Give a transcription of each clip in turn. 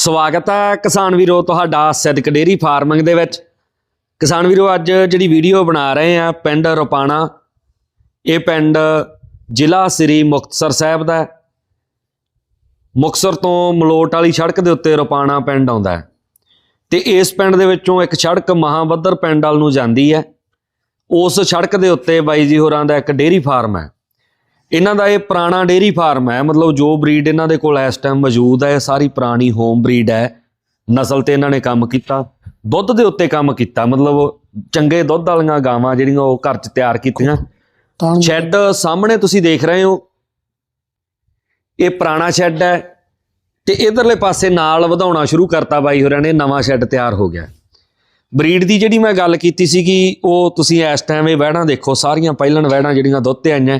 ਸਵਾਗਤ ਹੈ ਕਿਸਾਨ ਵੀਰੋ ਤੁਹਾਡਾ ਸਿੱਧਕ ਡੇਰੀ ਫਾਰਮਿੰਗ ਦੇ ਵਿੱਚ। ਕਿਸਾਨ ਵੀਰੋ, ਅੱਜ ਜਿਹੜੀ ਵੀਡੀਓ ਬਣਾ ਰਹੇ ਆ ਪਿੰਡ ਰੋਪਾਣਾ, ਇਹ ਪਿੰਡ ਜ਼ਿਲ੍ਹਾ ਸ੍ਰੀ ਮੁਕਤਸਰ ਸਾਹਿਬ ਦਾ ਮੁਕਤਸਰ ਤੋਂ ਮਲੋਟ ਵਾਲੀ ਸੜਕ ਦੇ ਉੱਤੇ ਰੋਪਾਣਾ ਪਿੰਡ ਆਉਂਦਾ ਹੈ। ਤੇ ਇਸ ਪਿੰਡ ਦੇ ਵਿੱਚੋਂ ਇੱਕ ਸੜਕ ਮਹਾਬੱਦਰ ਪਿੰਡ ਵਾਲ ਨੂੰ ਜਾਂਦੀ ਹੈ। ਉਸ ਸੜਕ ਦੇ ਉੱਤੇ ਬਾਈ ਜੀ ਹੋਰਾਂ ਦਾ ਇੱਕ ਡੇਰੀ ਫਾਰਮ ਹੈ। ਇਹਨਾਂ ਦਾ ਇਹ ਪੁਰਾਣਾ ਡੇਰੀ ਫਾਰਮ ਹੈ। ਮਤਲਬ ਜੋ ਬਰੀਡ ਇਹਨਾਂ ਦੇ ਕੋਲ ਇਸ ਟਾਈਮ ਮੌਜੂਦ ਹੈ ਸਾਰੀ ਪੁਰਾਣੀ ਹੋਮ ਬਰੀਡ ਹੈ। ਨਸਲ ਤੇ ਇਹਨਾਂ ਨੇ ਕੰਮ ਕੀਤਾ ਦੁੱਧ ਦੇ ਉੱਤੇ ਕੰਮ ਕੀਤਾ। ਮਤਲਬ ਚੰਗੇ ਦੁੱਧ ਵਾਲੀਆਂ ਗਾਵਾਂ ਜਿਹੜੀਆਂ ਉਹ ਘਰ 'ਚ ਤਿਆਰ ਕੀਤੀਆਂ। ਸ਼ੈੱਡ ਸਾਹਮਣੇ ਤੁਸੀਂ ਦੇਖ ਰਹੇ ਹੋ। ਇਹ ਪੁਰਾਣਾ ਸ਼ੈੱਡ ਹੈ ਤੇ ਇਧਰਲੇ ਪਾਸੇ ਨਾਲ ਵਧਾਉਣਾ ਸ਼ੁਰੂ ਕਰਤਾ ਬਾਈ ਹੋਰਾਂ ਨੇ ਨਵਾਂ ਸ਼ੈੱਡ ਤਿਆਰ ਹੋ ਗਿਆ। ਬਰੀਡ ਦੀ ਜਿਹੜੀ ਮੈਂ ਗੱਲ ਕੀਤੀ ਸੀਗੀ ਉਹ ਤੁਸੀਂ ਇਸ ਟਾਈਮ ਇਹ ਵਹਿੜਾਂ ਦੇਖੋ ਸਾਰੀਆਂ ਪਹਿਲਣ ਵਹਿੜਾਂ ਜਿਹੜੀਆਂ ਦੁੱਧ ਤੇ ਆਈਆਂ।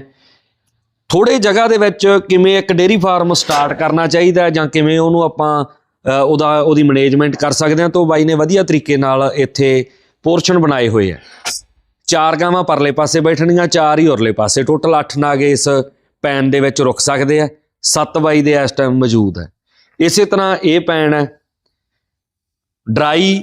ਥੋੜੇ ਜਗ੍ਹਾ ਦੇ ਵਿੱਚ ਕਿਵੇਂ ਇੱਕ ਡੇਰੀ ਫਾਰਮ ਸਟਾਰਟ ਕਰਨਾ ਚਾਹੀਦਾ ਜਾਂ ਕਿਵੇਂ ਉਹਨੂੰ ਆਪਾਂ ਉਹਦਾ, ਉਹਦੀ ਮੈਨੇਜਮੈਂਟ ਕਰ ਸਕਦੇ ਹਾਂ, ਤਾਂ ਉਹ ਬਾਈ ਨੇ ਵਧੀਆ ਤਰੀਕੇ ਨਾਲ ਇੱਥੇ ਪੋਰਸ਼ਨ ਬਣਾਏ ਹੋਏ ਆ। ਚਾਰ ਗਾਵਾਂ ਪਰਲੇ ਪਾਸੇ ਬੈਠਣਗੀਆਂ ਚਾਰ ਹੀ ਉਰਲੇ ਪਾਸੇ। ਟੋਟਲ 8 ਨਾਗੇ ਇਸ ਪੈਨ ਦੇ ਵਿੱਚ ਰੁਕ ਸਕਦੇ ਆ। 7 ਬਾਈ ਦੇ ਇਸ ਟਾਈਮ ਮੌਜੂਦ ਹੈ ਇਸੇ ਤਰ੍ਹਾਂ ਇਹ ਪੈਨ ਹੈ। ਡਰਾਈ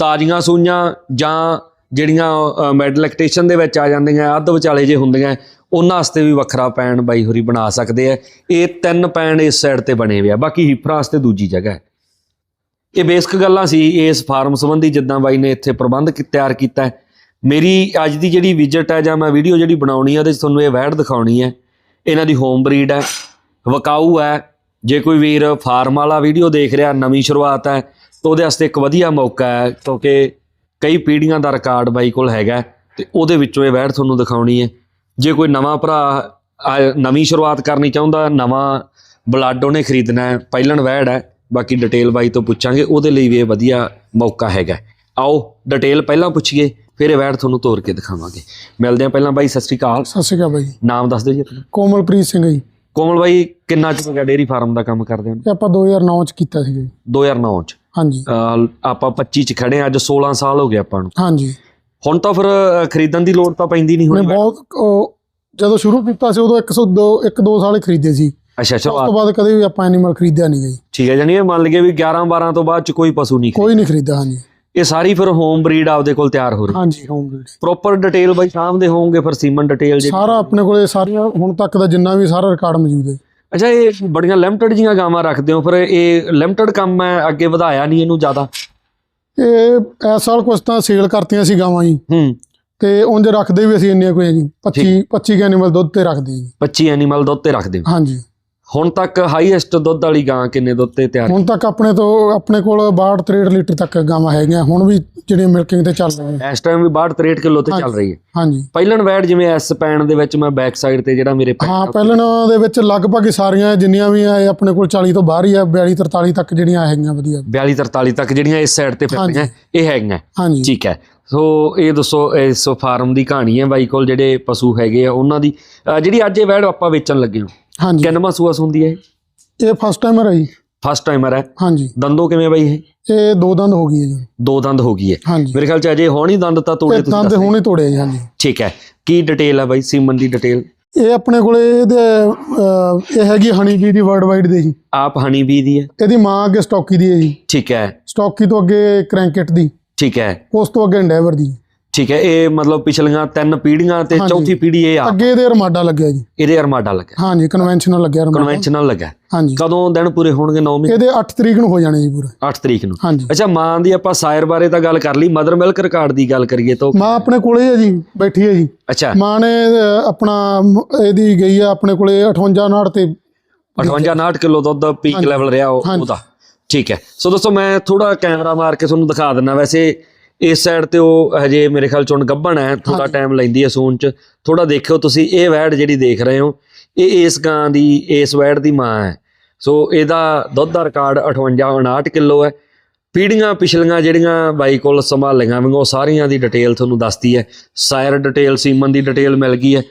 ਤਾਜ਼ੀਆਂ ਸੂਈਆਂ ਜਾਂ ਜਿਹੜੀਆਂ ਮੈਡ ਲੈਕਟੇਸ਼ਨ ਦੇ ਵਿੱਚ ਆ ਜਾਂਦੀਆਂ, ਅੱਧ ਵਿਚਾਲੇ ਜੇ ਹੁੰਦੀਆਂ ਉਹਨਾਂ ਵਾਸਤੇ ਵੀ ਵੱਖਰਾ ਪੈਣ ਬਾਈ ਹੋਰੀ ਬਣਾ ਸਕਦੇ ਆ। ਇਹ ਤਿੰਨ ਪੈਣ ਇਸ ਸਾਈਡ ਤੇ ਬਣੇ ਹੋਏ ਆ। ਬਾਕੀ ਹਿਫਰਾਂ ਵਾਸਤੇ ਦੂਜੀ ਜਗ੍ਹਾ ਹੈ। ਇਹ ਬੇਸਿਕ ਗੱਲਾਂ ਸੀ, ਇਸ ਫਾਰਮ ਸੰਬੰਧੀ ਜਿੱਦਾਂ ਬਾਈ ਨੇ ਇੱਥੇ ਪ੍ਰਬੰਧ ਤਿਆਰ ਕੀਤਾ ਹੈ। ਮੇਰੀ ਅੱਜ ਦੀ ਜਿਹੜੀ ਵਿਜ਼ਿਟ ਹੈ ਜਾਂ ਮੈਂ ਵੀਡੀਓ ਜਿਹੜੀ ਬਣਾਉਣੀ ਹੈ ਉਹਦੇ 'ਚ ਤੁਹਾਨੂੰ ਇਹ ਵੈੜ ਦਿਖਾਉਣੀ ਹੈ। ਇਹਨਾਂ ਦੀ ਹੋਮ ਬਰੀਡ ਹੈ, ਵਕਾਊ ਹੈ। ਜੇ ਕੋਈ ਵੀਰ ਫਾਰਮ ਵਾਲਾ ਵੀਡੀਓ ਦੇਖ ਰਿਹਾ, ਨਵੀਂ ਸ਼ੁਰੂਆਤ ਹੈ, ਤਾਂ ਉਹਦੇ ਵਾਸਤੇ ਇੱਕ ਵਧੀਆ ਮੌਕਾ ਹੈ, ਕਿਉਂਕਿ ਕਈ ਪੀੜ੍ਹੀਆਂ ਦਾ ਰਿਕਾਰਡ ਬਾਈ ਕੋਲ ਹੈਗਾ ਹੈ, ਤੇ ਉਹਦੇ ਵਿੱਚੋਂ ਇਹ ਵੈੜ ਤੁਹਾਨੂੰ ਦਿਖਾਉਣੀ ਹੈ। ਜੇ ਕੋਈ ਨਵਾਂ ਭਰਾ ਆ, ਨਵੀਂ ਸ਼ੁਰੂਆਤ ਕਰਨੀ ਚਾਹੁੰਦਾ ਨਵਾਂ ਬਲੱਡ ਉਹਨੇ ਖਰੀਦਣਾ ਹੈ ਪਹਿਲਣ ਵੈੜ ਹੈ ਬਾਕੀ ਡਿਟੇਲ ਬਾਈ ਤੋਂ ਪੁੱਛਾਂਗੇ ਉਹਦੇ ਲਈ ਵੀ ਇਹ ਵਧੀਆ ਮੌਕਾ ਹੈਗਾ ਆਓ ਡਿਟੇਲ ਪਹਿਲਾਂ ਪੁੱਛੀਏ ਫਿਰ ਇਹ ਵੈੜ ਤੁਹਾਨੂੰ ਤੋੜ ਕੇ ਦਿਖਾਵਾਂਗੇ। ਮਿਲਦੇ ਹਾਂ ਪਹਿਲਾਂ ਬਾਈ ਸਤਿ ਸ਼੍ਰੀ ਅਕਾਲ। ਸਤਿ ਸ਼੍ਰੀ ਅਕਾਲ ਬਾਈ ਨਾਮ ਦੱਸ ਦਿਓ ਜੀ ਆਪਣਾ। ਕੋਮਲਪ੍ਰੀਤ ਸਿੰਘ ਜੀ। ਕੋਮਲ ਬਾਈ ਕਿੰਨਾ ਚਿਰ ਹੋ ਗਿਆ ਡੇਰੀ ਫਾਰਮ ਦਾ ਕੰਮ ਕਰਦੇ ਹੋ ਆਪਾਂ 2009 ਚ ਕੀਤਾ ਸੀ ਜੀ। 2009 ਚ? ਹਾਂਜੀ। ਆਪਾਂ 25 ਚ ਖੜੇ ਹਾਂ ਅੱਜ 16 ਸਾਲ ਹੋ ਗਏ ਆਪਾਂ ਨੂੰ। ਹਾਂਜੀ। ਹੁਣ ਤਾਂ ਫਿਰ ਖਰੀਦਣ ਦੀ ਲੋੜ ਤਾਂ ਪੈਂਦੀ ਨਹੀਂ ਹੁਣ ਬਹੁਤ ਜਦੋਂ ਸ਼ੁਰੂ ਕੀਤਾ ਸੀ ਉਦੋਂ 102 ਇੱਕ ਦੋ ਸਾਲ ਹੀ ਖਰੀਦੇ ਸੀ। ਅੱਛਾ ਉਸ ਤੋਂ ਬਾਅਦ ਕਦੇ ਵੀ ਆਪਾਂ ਐਨੀਮਲ ਖਰੀਦਿਆ ਨਹੀਂ ਗਈ। ਠੀਕ ਹੈ ਜਾਨੀ ਇਹ ਮੰਨ ਲਈਏ ਵੀ 11 12 ਤੋਂ ਬਾਅਦ ਚ ਕੋਈ ਪਸ਼ੂ ਨਹੀਂ ਕੋਈ ਨਹੀਂ ਖਰੀਦਾ ਹਾਂਜੀ। ਇਹ ਸਾਰੀ ਫਿਰ ਹੋਮ ਬਰੀਡ ਆਪਦੇ ਕੋਲ ਤਿਆਰ ਹੋ ਰਹੀ। ਹਾਂਜੀ ਹੋਮ ਬਰੀਡ ਪ੍ਰੋਪਰ ਡਿਟੇਲ ਬਾਈ ਸਾਹਮਣੇ ਹੋਵੋਗੇ ਫਿਰ ਸੀਮਨ ਡਿਟੇਲ ਜੇ। ਸਾਰਾ ਆਪਣੇ ਕੋਲੇ ਸਾਰੀਆਂ ਹੁਣ ਤੱਕ ਦਾ ਜਿੰਨਾ ਵੀ ਸਾਰਾ ਰਿਕਾਰਡ ਮੌਜੂਦ ਹੈ। ਅੱਛਾ ਇਹ ਬੜੀਆਂ ਲਿਮਟਿਡ ਜੀਆਂ ਗਾਵਾਂ ਰੱਖਦੇ ਹੋ ਫਿਰ ਇਹ ਲਿਮਟਿਡ ਕੰਮ ਹੈ ਅੱਗੇ ਵਧਾਇਆ ਨਹੀਂ ਇਹਨੂੰ ਜ਼ਿਆਦਾ? ਇਹ ਇਸ ਸਾਲ ਕੁਛ ਤਾਂ ਸੇਲ ਕਰਤੀਆਂ ਸੀ ਗਾਵਾਂ ਜੀ। ਹੂੰ। ਤੇ ਉਂਝ ਰੱਖਦੇ ਵੀ ਅਸੀਂ ਇੰਨੀਆਂ ਕੋਈ ਜੀ 25 25 ਐਨੀਮਲ ਦੁੱਧ ਤੇ ਰੱਖਦੇ ਜੀ। 25 ਐਨੀਮਲ ਦੁੱਧ ਤੇ ਰੱਖਦੇ ਹਾਂਜੀ। ਹੁਣ ਤੱਕ ਹਾਈਐਸਟ ਦੁੱਧ ਵਾਲੀ ਗਾਂ ਕਿੰਨੇ ਦੁੱਧ ਤੇ ਤਿਆਰ? ਹੁਣ ਤੱਕ ਆਪਣੇ ਤੋਂ ਆਪਣੇ ਕੋਲ 62 63 ਲੀਟਰ ਤੱਕ ਗਾਵਾਂ ਹੈਗੀਆਂ ਹੁਣ ਵੀ ਜਿਹੜੀਆਂ ਮਿਲਕਿੰਗ ਤੇ ਚੱਲ ਰਹੀਆਂ ਇਸ ਟਾਈਮ ਵੀ 62 63 ਕਿਲੋ ਤੇ ਚੱਲ ਰਹੀ ਹੈ। ਹਾਂਜੀ। ਪਹਿਲਣ ਵੈੜ ਜਿਵੇਂ ਐਸ ਪੈਣ ਦੇ ਵਿੱਚ ਮੈਂ ਬੈਕ ਸਾਈਡ ਤੇ ਜਿਹੜਾ ਮੇਰੇ ਹਾਂ ਪਹਿਲਾਂ ਦੇ ਵਿੱਚ ਲਗਭਗ ਸਾਰੀਆਂ ਜਿੰਨੀਆਂ ਵੀ ਆ ਆਪਣੇ ਕੋਲ 40 ਤੋਂ ਬਾਹਰ ਹੀ ਆ 42 43 ਤੱਕ ਜਿਹੜੀਆਂ ਹੈਗੀਆਂ ਵਧੀਆ। 42 43 ਤੱਕ ਜਿਹੜੀਆਂ ਇਸ ਸਾਈਡ ਤੇ ਫਿਰਦੀਆਂ ਇਹ ਹੈਗੀਆਂ। ਹਾਂਜੀ। ਠੀਕ ਹੈ। ਸੋ ਇਹ ਦੱਸੋ ਇਸ ਫਾਰਮ ਦੀ ਕਹਾਣੀ ਹੈ ਬਾਈ ਕੋਲ ਜਿਹੜੇ ਪਸ਼ੂ ਹੈਗੇ ਆ ਉਹਨਾਂ ਦੀ ਜਿਹੜੀ ਅੱਜ ਇਹ ਵੈੜ ਆਪਾਂ ਵੇਚਣ ਲੱਗੇ ਹਾਂ। ਹਾਂਜੀ। ਕਿੰਨਵਾਂ ਸੂਆ ਸੁੰਦੀ ਹੈ ਇਹ? ਫਸਟ ਟਾਈਮਰ ਹੈ ਜੀ। ਫਸਟ ਟਾਈਮਰ ਹੈ? ਹਾਂਜੀ। ਦੰਦੋਂ ਕਿਵੇਂ ਬਾਈ ਇਹ? ਇਹ ਦੋ ਦੰਦ ਹੋ ਗਈ ਹੈ ਜੀ। ਦੋ ਦੰਦ ਹੋ ਗਈ ਹੈ। ਮੇਰੇ ਖਿਆਲ ਚ ਅਜੇ ਹੋਣੀ ਦੰਦ ਤਾਂ ਤੋੜੇ ਤੁਸੀਂ ਦੰਦ ਹੁਣੇ ਤੋੜੇ ਹਾਂਜੀ। ਠੀਕ ਹੈ। ਕੀ ਡਿਟੇਲ ਹੈ ਬਾਈ? ਸੀਮਨ ਦੀ ਡਿਟੇਲ ਇਹ ਆਪਣੇ ਕੋਲੇ ਇਹਦੇ ਇਹ ਹੈਗੀ ਹਨੀ ਬੀ ਦੀ ਵਰਲਡ ਵਾਈਡ ਦੇ। ਜੀ ਆਪ ਹਨੀ ਬੀ ਦੀ ਹੈ? ਇਹਦੀ ਮਾਂ ਅੱਗੇ ਸਟਾਕੀ ਦੀ ਹੈ ਜੀ। ਠੀਕ ਹੈ। ਸਟਾਕੀ ਤੋਂ ਅੱਗੇ ਕ੍ਰੈਂਕਟ ਦੀ। ਠੀਕ ਹੈ। ਉਸ ਤੋਂ ਅੱਗੇ ਐਂਡੈਵਰ ਦੀ। ਠੀਕ ਹੈ ਇਹ ਮਤਲਬ ਪਿਛਲੀਆਂ ਤਿੰਨ ਪੀੜ੍ਹੀਆਂ ਤੇ ਹਾਂਜੀ। ਚੌਥੀ ਪੀੜ੍ਹੀ ਇਹ ਆ। ਅੱਗੇ ਇਹਦੇ ਅਰਮਾਡਾ ਲੱਗਿਆ ਜੀ। ਇਹਦੇ ਅਰਮਾਡਾ ਲੱਗਾ ਹਾਂਜੀ ਕਨਵੈਨਸ਼ਨਲ ਲੱਗਿਆ ਅਰਮਾਡਾ। ਕਨਵੈਨਸ਼ਨਲ ਲੱਗਾ ਹਾਂਜੀ। ਕਦੋਂ ਦਿਨ ਪੂਰੇ ਹੋਣਗੇ? 9 ਮਹੀਨੇ ਇਹਦੇ 8 ਤਰੀਕ ਨੂੰ ਹੋ ਜਾਣੇ ਜੀ ਪੂਰੇ। 8 ਤਰੀਕ ਨੂੰ। ਹਾਂਜੀ। ਅੱਛਾ ਮਾਂ ਦੀ ਆਪਾਂ ਸਾਇਰ ਬਾਰੇ ਤਾਂ ਗੱਲ ਕਰ ਲਈ। ਮਦਰ ਮਿਲਕ ਰਿਕਾਰਡ ਦੀ ਗੱਲ ਕਰੀਏ ਤਾਂ ਮਾਂ ਆਪਣੇ ਕੋਲੇ ਹੈ ਜੀ ਬੈਠੀ ਹੈ ਜੀ। ਅੱਛਾ। ਮਾਂ ਨੇ ਅਹ, ਆਪਣਾ ਮ- ਇਹਦੀ ਗਈ ਆ ਆਪਣੇ ਕੋਲੇ 58 ਨਾੜ ਤੇ। 58 59 ਕਿਲੋ ਦੁੱਧ ਪੀਕ ਲੈਵਲ ਰਿਹਾ ਉਹ- ਹਾਂਜੀ। ਉਹਦਾ। ਠੀਕ ਹੈ। ਸੋ ਦੋਸਤੋ ਮੈਂ ਥੋੜਾ ਕੈਮਰਾ ਮਾਰ ਕੇ ਤੁਹਾਨੂੰ ਦਿਖਾ ਦਿੰਦਾ। ਵੈਸੇ ਇਸ ਸਾਈਡ ਤੇ ਉਹ ਹਜੇ ਮੇਰੇ ਖਿਆਲ ਚੋਂ ਗੱਭਣ ਹੈ ਥੋੜਾ ਟਾਈਮ ਲੈਂਦੀ ਹੈ ਸੂਣ ਚ। ਥੋੜਾ ਦੇਖਿਓ ਤੁਸੀਂ ਇਹ ਵੈੜ ਜਿਹੜੀ ਦੇਖ ਰਹੇ ਹੋ ਇਹ ਇਸ ਗਾਂ ਦੀ ਇਸ ਵੈੜ ਦੀ ਮਾਂ ਹੈ। ਸੋ ਇਹਦਾ ਦੁੱਧ ਦਾ ਰਿਕਾਰਡ 58 59 ਕਿਲੋ ਹੈ। ਪੀੜੀਆਂ ਪਿਛਲੀਆਂ ਜਿਹੜੀਆਂ ਬਾਈ ਕੋਲ ਸੰਭਾਲੀਆਂ ਵੀ ਉਹ ਸਾਰੀਆਂ ਦੀ ਡਿਟੇਲ ਤੁਹਾਨੂੰ ਦੱਸਦੀ ਹੈ। ਸਾਇਰ ਡਿਟੇਲ ਸੀਮਨ ਦੀ ਡਿਟੇਲ ਮਿਲ ਗਈ ਹੈ।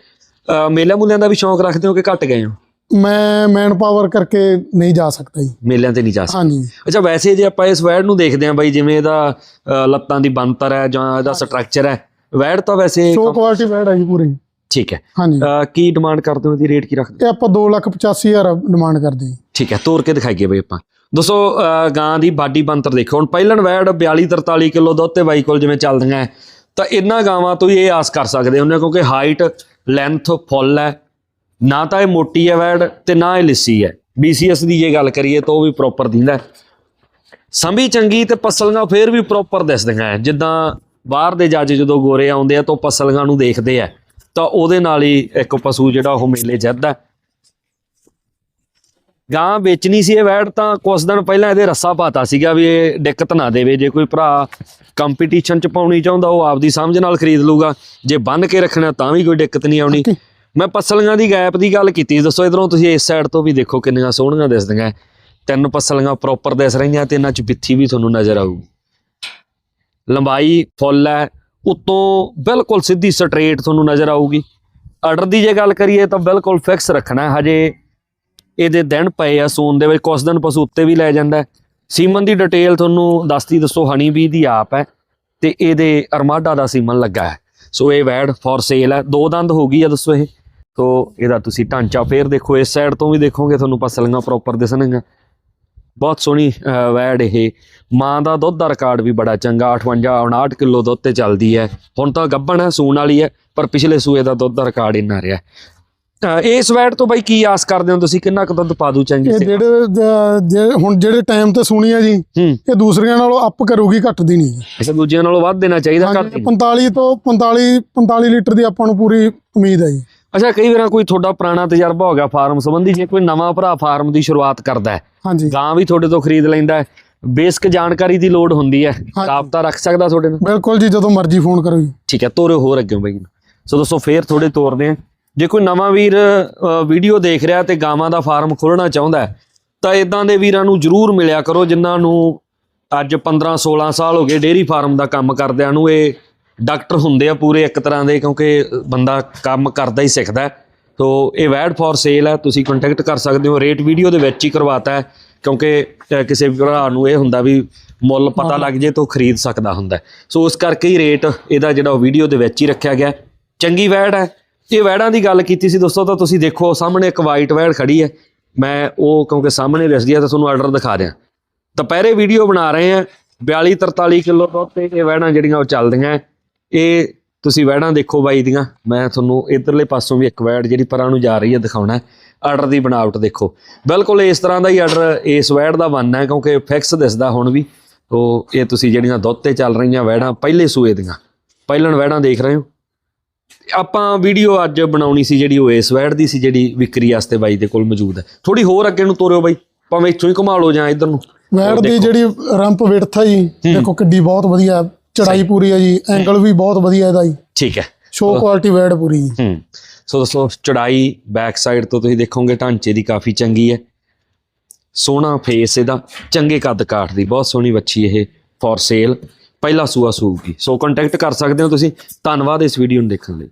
ਮੇਲਿਆਂ ਮੂਲਿਆਂ ਦਾ ਵੀ ਸ਼ੌਂਕ ਰੱਖਦੇ ਹੋ ਕਿ ਘਟ ਗਏ ਹੋ? ਮੈਂ ਮੈਨ ਪਾਵਰ ਕਰਕੇ ਨਹੀਂ ਜਾ ਸਕਦਾ ਜੀ। ਮੇਲਿਆਂ ਤੇ ਨਹੀਂ ਜਾ ਸਕਦੇ। ਹਾਂਜੀ। ਅੱਛਾ ਵੈਸੇ ਜੇ ਆਪਾਂ ਇਸ ਵੈੜ ਨੂੰ ਦੇਖਦੇ ਆਂ ਬਾਈ ਜਿਵੇਂ ਇਹਦਾ ਅ, ਲੱਤਾਂ ਦੀ ਬਣਤਰ ਹੈ ਜਾਂ ਇਹਦਾ ਸਟਰਕਚਰ ਹੈ ਵੈੜ ਤਾਂ ਵੈਸੇ ਸ਼ੋ ਕੁਆਲਿਟੀ ਬੈਡ ਹੈ ਜੀ ਪੂਰੀ। ਠੀਕ ਹੈ। ਹਾਂਜੀ। ਅ, ਕੀ ਡਿਮਾਂਡ ਕਰਦੇ ਹੋ? ਇਹਦੀ ਰੇਟ ਕੀ ਰੱਖਦੇ ਹੋ? ਇਹ ਆਪਾਂ 285000 ਡਿਮਾਂਡ ਕਰਦੇ ਜੀ। ਠੀਕ ਹੈ ਤੋਰ ਕੇ ਦਿਖਾਈਏ ਬਈ ਆਪਾਂ। ਦੋਸਤੋ ਅਹ ਗਾਂ ਦੀ ਬਾਡੀ ਬੰਤਰ ਦੇਖੋ। ਹੁਣ ਪਹਿਲਣ ਵੈੜ 42 43 ਕਿਲੋ ਦੁੱਧ ਤੇ ਬਾਈ ਕੋਲ ਜਿਵੇਂ ਚੱਲਦੀਆਂ ਹੈ, ਤਾਂ ਇਹਨਾਂ ਗਾਵਾਂ ਤੋਂ ਹੀ ਇਹ ਆਸ ਕਰ ਸਕਦੇ ਹੁੰਦੇ ਕਿਉਂਕਿ ਹਾਈਟ ਲੈਂਥ ਫੁੱਲ ਹੈ। ਨਾ ਤਾਂ ਇਹ ਮੋਟੀ ਹੈ ਵੈੜ ਤੇ ਨਾ ਇਹ ਲਿੱਸੀ ਹੈ। BCS ਦੀ ਜੇ ਗੱਲ ਕਰੀਏ ਤਾਂ ਉਹ ਵੀ ਪ੍ਰੋਪਰ ਦਿੰਦਾ ਸੰਭੀ ਚੰਗੀ ਤੇ ਪਸਲੀਆਂ ਫੇਰ ਵੀ ਪ੍ਰੋਪਰ ਦਿਸਦੀਆਂ ਹੈ। ਜਿੱਦਾਂ ਬਾਹਰ ਦੇ ਜੱਜ ਜਦੋਂ ਗੋਰੇ ਆਉਂਦੇ ਆ ਤਾਂ ਉਹ ਪਸਲੀਆਂ ਨੂੰ ਦੇਖਦੇ ਆ। ਤਾਂ ਉਹਦੇ ਨਾਲ ਹੀ ਇੱਕ ਪਸ਼ੂ ਜਿਹੜਾ ਉਹ ਮੇਲੇ ਜਿੱਤਦਾ ਹੈ। ਗਾਂ ਵੇਚਣੀ ਸੀ ਇਹ ਵੈੜ ਤਾਂ ਕੁਝ ਦਿਨ ਪਹਿਲਾਂ ਇਹਦੇ ਰੱਸਾ ਪਾਤਾ ਸੀਗਾ ਵੀ ਇਹ ਦਿੱਕਤ ਨਾ ਦੇਵੇ। ਜੇ ਕੋਈ ਭਰਾ ਕੰਪੀਟੀਸ਼ਨ ਚ ਪਾਉਣੀ ਚਾਹੁੰਦਾ ਉਹ ਆਪਦੀ ਸਮਝ ਨਾਲ ਖਰੀਦ ਲੂਗਾ ਜੇ ਬੰਨ ਕੇ ਰੱਖਣਾ ਤਾਂ ਵੀ ਕੋਈ ਦਿੱਕਤ ਨਹੀਂ ਆਉਣੀ। ਮੈਂ ਪਸਲੀਆਂ ਦੀ ਗੈਪ ਦੀ ਗੱਲ ਕੀਤੀ ਦੱਸੋ ਇਧਰੋਂ ਤੁਸੀਂ ਇਸ ਸਾਈਡ ਤੋਂ ਵੀ ਦੇਖੋ ਕਿੰਨੀਆਂ ਸੋਹਣੀਆਂ ਦਿਸਦੀਆਂ ਤਿੰਨ ਪਸਲੀਆਂ ਪ੍ਰੋਪਰ ਦਿਸ ਰਹੀਆਂ ਤੇ ਇਹਨਾਂ ਚ ਬਿੱਥੀ ਵੀ ਤੁਹਾਨੂੰ ਨਜ਼ਰ ਆਊਗੀ ਲੰਬਾਈ ਫੁੱਲ ਹੈ ਉਤੋਂ ਬਿਲਕੁਲ ਸਿੱਧੀ ਸਟ੍ਰੇਟ ਤੁਹਾਨੂੰ ਨਜ਼ਰ ਆਊਗੀ। ਆਰਡਰ ਦੀ ਜੇ ਗੱਲ ਕਰੀਏ ਤਾਂ ਬਿਲਕੁਲ ਫਿਕਸ ਰੱਖਣਾ ਹਜੇ ਇਹਦੇ ਦਿਨ ਪਏ ਆ ਸੂਨ ਦੇ ਵਿੱਚ ਕੁਝ ਦਿਨ ਪਸ਼ੂ ਉੱਤੇ ਵੀ ਲੈ ਜਾਂਦਾ ਸੀਮਨ ਦੀ ਡਿਟੇਲ ਤੁਹਾਨੂੰ ਦੱਸਦੀ ਦੱਸੋ ਹਨੀ ਬੀ ਦੀ ਆਪ ਹੈ ਤੇ ਇਹਦੇ ਅਰਮਾਡਾ ਦਾ ਸੀਮਨ ਲੱਗਾ ਹੈ ਸੋ ਇਹ ਵੈਡ ਫॉर ਸੇਲ ਹੈ ਦੋ ਦੰਦ ਹੋ ਗਈ ਆ, ਦੱਸੋ ਇਹ। ਸੋ ਇਹਦਾ ਤੁਸੀਂ ਢਾਂਚਾ ਫੇਰ ਦੇਖੋ ਇਸ ਸਾਈਡ ਤੋਂ ਵੀ ਦੇਖੋਗੇ ਤੁਹਾਨੂੰ ਪਸਲੀਆਂ ਪ੍ਰੋਪਰ ਦਿਸਣਗੀਆਂ। ਬਹੁਤ ਸੋਹਣੀ ਵੈੜ ਇਹ। ਮਾਂ ਦਾ ਦੁੱਧ ਦਾ ਰਿਕਾਰਡ ਵੀ ਬੜਾ ਚੰਗਾ 58 59 ਕਿਲੋ ਦੁੱਧ ਤੇ ਚੱਲਦੀ ਹੈ। ਹੁਣ ਤਾਂ ਗੱਭਣ ਹੈ ਸੂਣ ਵਾਲੀ ਹੈ ਪਰ ਪਿਛਲੇ ਸੂਏ ਦਾ ਦੁੱਧ ਦਾ ਰਿਕਾਰਡ ਇੰਨਾ ਰਿਹਾ। ਇਸ ਵੈੜ ਤੋਂ ਬਾਈ ਕੀ ਆਸ ਕਰਦੇ ਹੋ ਤੁਸੀਂ? ਕਿੰਨਾ ਕੁ ਦੁੱਧ ਪਾ ਦੂ ਚੰਗੀ ਜਿਹੜੇ ਹੁਣ ਜਿਹੜੇ ਟਾਈਮ ਤੇ ਸੁਣੀ ਆ ਜੀ ਇਹ ਦੂਸਰੀਆਂ ਨਾਲੋਂ ਅਪ ਕਰੂਗੀ ਘਟਦੀ ਨਹੀਂ ਇਸ ਦੂਜਿਆਂ ਨਾਲੋਂ ਵੱਧ ਦੇਣਾ ਚਾਹੀਦਾ ਘੱਟ ਹਾਂਜੀ 45 ਤੋਂ 45 45 ਲੀਟਰ ਦੀ ਆਪਾਂ ਨੂੰ ਪੂਰੀ ਉਮੀਦ ਹੈ ਜੀ। ਅੱਛਾ ਕਈ ਵਾਰ ਕੋਈ ਤੁਹਾਡਾ ਪੁਰਾਣਾ ਤਜਰਬਾ ਹੋ ਗਿਆ ਫਾਰਮ ਸੰਬੰਧੀ ਜੇ ਕੋਈ ਨਵਾਂ ਭਰਾ ਫਾਰਮ ਦੀ ਸ਼ੁਰੂਆਤ ਕਰਦਾ ਹੈ ਹਾਂਜੀ। ਗਾਂ ਵੀ ਤੁਹਾਡੇ ਤੋਂ ਖਰੀਦ ਲੈਂਦਾ ਹੈ ਬੇਸਿਕ ਜਾਣਕਾਰੀ ਦੀ ਲੋੜ ਹੁੰਦੀ ਹੈ ਰਾਬਤਾ ਰੱਖ ਸਕਦਾ ਤੁਹਾਡੇ ਨਾਲ? ਬਿਲਕੁਲ ਜੀ ਜਦੋਂ ਮਰਜ਼ੀ ਫੋਨ ਕਰੋ ਜੀ। ਠੀਕ ਹੈ ਤੋਰੇ ਹੋਰ ਅੱਗੇ ਬਈ ਸੋ ਦੋਸਤੋ ਫੇਰ ਥੋੜੇ ਤੋਰਦੇ ਆ ਜੇ ਕੋਈ ਨਵਾਂ ਵੀਰ ਵੀਡੀਓ ਦੇਖ ਰਿਹਾ ਤੇ ਗਾਵਾਂ ਦਾ ਫਾਰਮ ਖੋਲਣਾ ਚਾਹੁੰਦਾ ਹੈ, ਤਾਂ ਇਦਾਂ ਦੇ ਵੀਰਾਂ ਨੂੰ ਜਰੂਰ ਮਿਲਿਆ ਕਰੋ ਜਿਨ੍ਹਾਂ ਨੂੰ ਅੱਜ 15 16 ਸਾਲ ਹੋ ਗਏ ਡੇਅਰੀ ਫਾਰਮ ਦਾ ਕੰਮ ਕਰਦਿਆਂ ਨੂੰ ਇਹ ਡਾਕਟਰ ਹੁੰਦੇ ਆ ਪੂਰੇ ਇੱਕ ਤਰ੍ਹਾਂ ਦੇ ਕਿਉਂਕਿ ਬੰਦਾ ਕੰਮ ਕਰਦਾ ਹੀ ਸਿੱਖਦਾ। ਤੋ ਇਹ ਵੈਡ ਫॉर ਸੇਲ ਹੈ ਤੁਸੀਂ ਕੰਟੈਕਟ ਕਰ ਸਕਦੇ ਹੋ ਰੇਟ ਵੀਡੀਓ ਦੇ ਵਿੱਚ ਹੀ ਕਰਵਾਤਾ ਹੈ ਕਿਉਂਕਿ ਕਿਸੇ ਭਰਾ ਨੂੰ ਇਹ ਹੁੰਦਾ ਵੀ ਮੁੱਲ ਪਤਾ ਲੱਗ ਜੇ ਤਾਂ ਖਰੀਦ ਸਕਦਾ ਹੁੰਦਾ। ਸੋ ਉਸ ਕਰਕੇ ਹੀ ਰੇਟ ਇਹਦਾ ਜਿਹੜਾ ਉਹ ਵੀਡੀਓ ਦੇ ਵਿੱਚ ਹੀ ਰੱਖਿਆ ਗਿਆ। ਚੰਗੀ ਵੈੜ ਹੈ ਇਹ ਵੈੜਾਂ ਦੀ ਗੱਲ ਕੀਤੀ ਸੀ ਦੋਸਤੋ ਤਾਂ ਤੁਸੀਂ ਦੇਖੋ ਸਾਹਮਣੇ ਇੱਕ ਵਾਈਟ ਵੈੜ ਖੜੀ ਹੈ ਮੈਂ ਉਹ ਕਿਉਂਕਿ ਸਾਹਮਣੇ ਦਿਸਦੀ ਹੈ ਤਾਂ ਤੁਹਾਨੂੰ ਆਰਡਰ ਦਿਖਾ ਦਿਆਂ ਦੁਪਹਿਰੇ ਵੀਡੀਓ ਬਣਾ ਰਹੇ ਆ 42 43 ਕਿਲੋ ਦੁੱਧ ਤੇ ਇਹ ਵੈੜਾਂ ਜਿਹੜੀਆਂ ਉਹ ਚੱਲਦੀਆਂ ਹੈ। ਇਹ ਤੁਸੀਂ ਵੈੜਾਂ ਦੇਖੋ ਬਾਈ ਦੀਆਂ। ਮੈਂ ਤੁਹਾਨੂੰ ਇਧਰਲੇ ਪਾਸੋਂ ਵੀ ਇੱਕ ਵੈੜ ਜਿਹੜੀ ਪਰਾਂ ਨੂੰ ਜਾ ਰਹੀ ਹੈ ਦਿਖਾਉਣਾ ਆਰਡਰ ਦੀ ਬਣਾਵਟ ਦੇਖੋ। ਬਿਲਕੁਲ ਇਸ ਤਰ੍ਹਾਂ ਦਾ ਹੀ ਆਰਡਰ ਇਸ ਵੈੜ ਦਾ ਬਣਨਾ ਹੈ ਕਿਉਂਕਿ ਫਿਕਸ ਦਿਸਦਾ ਹੁਣ ਵੀ। ਤੋ ਇਹ ਤੁਸੀਂ ਜਿਹੜੀਆਂ ਦੁੱਧ ਤੇ ਚੱਲ ਰਹੀਆਂ ਵੈੜਾਂ ਪਹਿਲੇ ਸੂਏ ਦੀਆਂ। ਪਹਿਲਣ ਵੈੜਾਂ ਦੇਖ ਰਹੇ ਹੋ। ਆਪਾਂ ਵੀਡੀਓ ਅੱਜ ਬਣਾਉਣੀ ਸੀ ਜਿਹੜੀ ਉਹ ਇਸ ਵੈੜ ਦੀ ਸੀ ਜਿਹੜੀ ਵਿਕਰੀ ਵਾਸਤੇ ਬਾਈ ਦੇ ਕੋਲ ਮੌਜੂਦ ਹੈ। ਥੋੜੀ ਹੋਰ ਅੱਗੇ ਨੂੰ ਤੋਰਿਓ ਬਾਈ। ਭਾਵੇਂ ਇੱਥੋਂ ਹੀ ਘੁਮਾ ਲਓ ਜਾਂ ਇਧਰ ਨੂੰ। ਵੈੜ ਦੀ ਜਿਹੜੀ ਰੰਪ ਵਿਡਥ ਹੈ। ਜੀ ਦੇਖੋ ਕਿੱਡੀ ਬਹੁਤ ਵਧੀਆ ਚੜਾਈ ਪੂਰੀ ਹੈ ਜੀ ਐਂਗਲ ਵੀ ਬਹੁਤ ਵਧੀਆ ਇਹਦਾ ਜੀ। ਠੀਕ ਹੈ। ਸ਼ੋ ਕੁਆਲਿਟੀ ਵੈੜ ਪੂਰੀ ਜੀ। ਹੂੰ ਸੋ ਦੋਸਤੋ ਚੜਾਈ ਬੈਕ ਸਾਈਡ ਤੋਂ ਤੁਸੀਂ ਦੇਖੋਗੇ ਢਾਂਚੇ ਦੀ ਕਾਫੀ ਚੰਗੀ ਹੈ। ਸੋਹਣਾ ਫੇਸ ਇਹਦਾ ਚੰਗੇ ਕੱਦ ਕਾਠ ਦੀ ਬਹੁਤ ਸੋਹਣੀ ਵੱਛੀ ਇਹ ਫॉर ਸੇਲ ਪਹਿਲਾ ਸੂਆ ਸੂਗੀ। ਸੋ ਕੰਟੈਕਟ ਕਰ ਸਕਦੇ ਹੋ ਤੁਸੀਂ। ਧੰਨਵਾਦ ਇਸ ਵੀਡੀਓ ਨੂੰ ਦੇਖਣ ਲਈ।